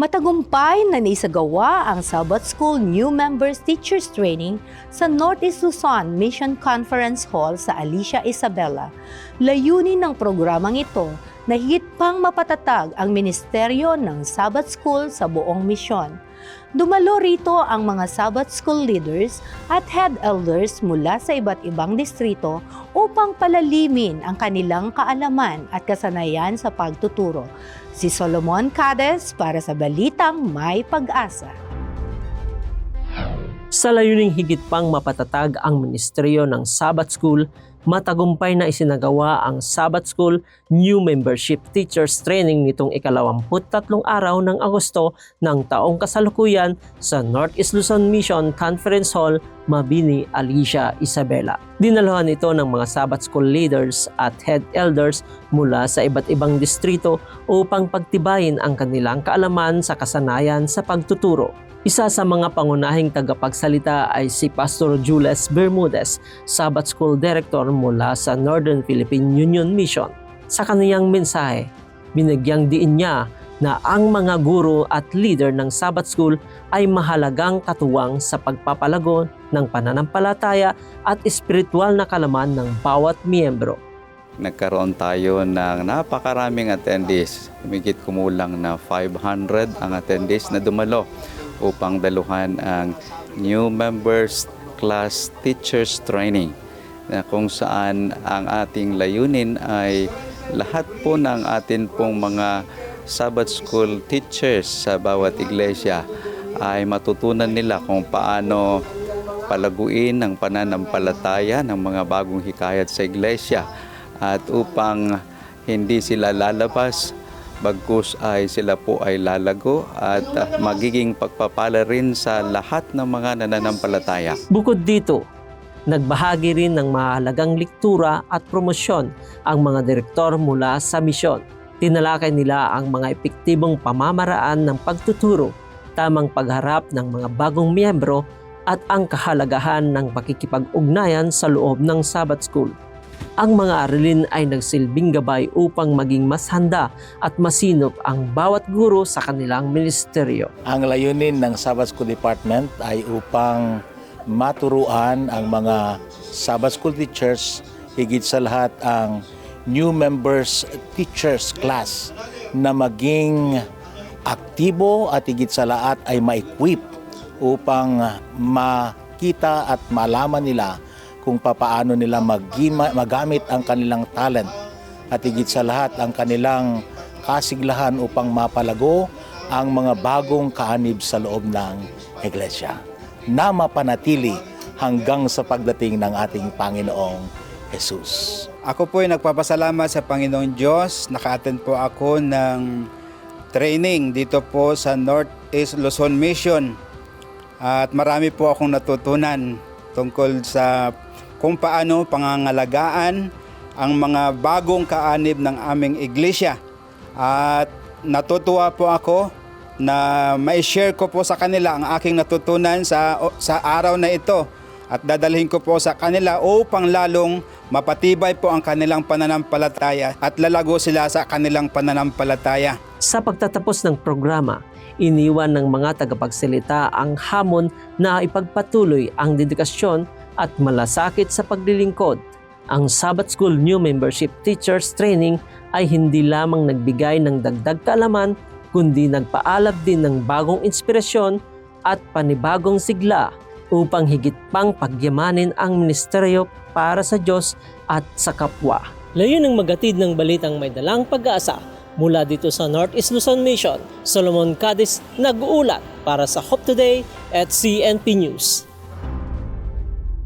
Matagumpay na naisagawa ang Sabbath School New Members Teachers Training sa Northeast Luzon Mission Conference Hall sa Alicia Isabela. Layunin ng programang ito na higit pang mapatatag ang ministeryo ng Sabbath School sa buong misyon. Dumalo rito ang mga Sabbath School leaders at head elders mula sa iba't ibang distrito upang palalimin ang kanilang kaalaman at kasanayan sa pagtuturo. Si Solomon Cades para sa Balitang May Pag-asa. Sa layuning higit pang mapatatag ang ministeryo ng Sabbath School, matagumpay na isinagawa ang Sabbath School New Membership Teachers Training nitong ikalawamput tatlong araw ng Agosto ng taong kasalukuyan sa Northeast Luzon Mission Conference Hall, Mabini, Alicia, Isabela. Dinalahan ito ng mga Sabbath School leaders at head elders mula sa iba't ibang distrito upang pagtibayin ang kanilang kaalaman sa kasanayan sa pagtuturo. Isa sa mga pangunahing tagapagsalita ay si Pastor Jules Bermudez, Sabbath School Director mula sa Northern Philippine Union Mission. Sa kaniyang mensahe, binagyang diin niya na ang mga guro at leader ng Sabbath School ay mahalagang katuwang sa pagpapalago ng pananampalataya at espiritual na kalaman ng bawat miyembro. Nagkaroon tayo ng napakaraming attendees. Humigit kumulang na 500 ang attendees na dumalo upang daluhan ang New Members Class Teachers Training na kung saan ang ating layunin ay lahat po ng atin pong mga Sabbath School teachers sa bawat iglesia ay matutunan nila kung paano palaguin ang pananampalataya ng mga bagong hikayat sa iglesia at upang hindi sila lalabas bagkus ay sila po ay lalago at magiging pagpapala rin sa lahat ng mga nananampalataya. Bukod dito, nagbahagi rin ng mahalagang lektura at promosyon ang mga direktor mula sa misyon. Tinalakay nila ang mga epektibong pamamaraan ng pagtuturo, tamang pagharap ng mga bagong miyembro at ang kahalagahan ng pakikipag-ugnayan sa loob ng Sabbath School. Ang mga aralin ay nagsilbing gabay upang maging mas handa at masinop ang bawat guro sa kanilang ministeryo. Ang layunin ng Sabbath School Department ay upang maturuan ang mga Sabbath School teachers, higit sa lahat ang new members teachers class na maging aktibo at higit sa lahat ay ma-equip upang makita at malaman nila kung papaano nila magamit ang kanilang talent. At higit sa lahat ang kanilang kasiglahan upang mapalago ang mga bagong kaanib sa loob ng iglesia na mapanatili hanggang sa pagdating ng ating Panginoong Jesus. Ako po ay nagpapasalamat sa Panginoong Diyos. Naka-attend po ako ng training dito po sa Northeast Luzon Mission. At marami po akong natutunan tungkol sa kung paano pangangalagaan ang mga bagong kaanib ng aming iglesia. At natutuwa po ako na mai-share ko po sa kanila ang aking natutunan sa, sa araw na ito at dadalhin ko po sa kanila upang lalong mapatibay po ang kanilang pananampalataya at lalago sila sa kanilang pananampalataya. Sa pagtatapos ng programa, iniwan ng mga tagapagsalita ang hamon na ipagpatuloy ang dedikasyon at malasakit sa paglilingkod. Ang Sabbath School New Membership Teachers Training ay hindi lamang nagbigay ng dagdag kaalaman, kundi nagpaalab din ng bagong inspirasyon at panibagong sigla upang higit pang pagyamanin ang ministeryo para sa Diyos at sa kapwa. Layon ng magatid ng balitang may dalang pag-asa mula dito sa Northeast Luzon Mission, Solomon Cadiz nag-uulat para sa Hope Today at CNP News.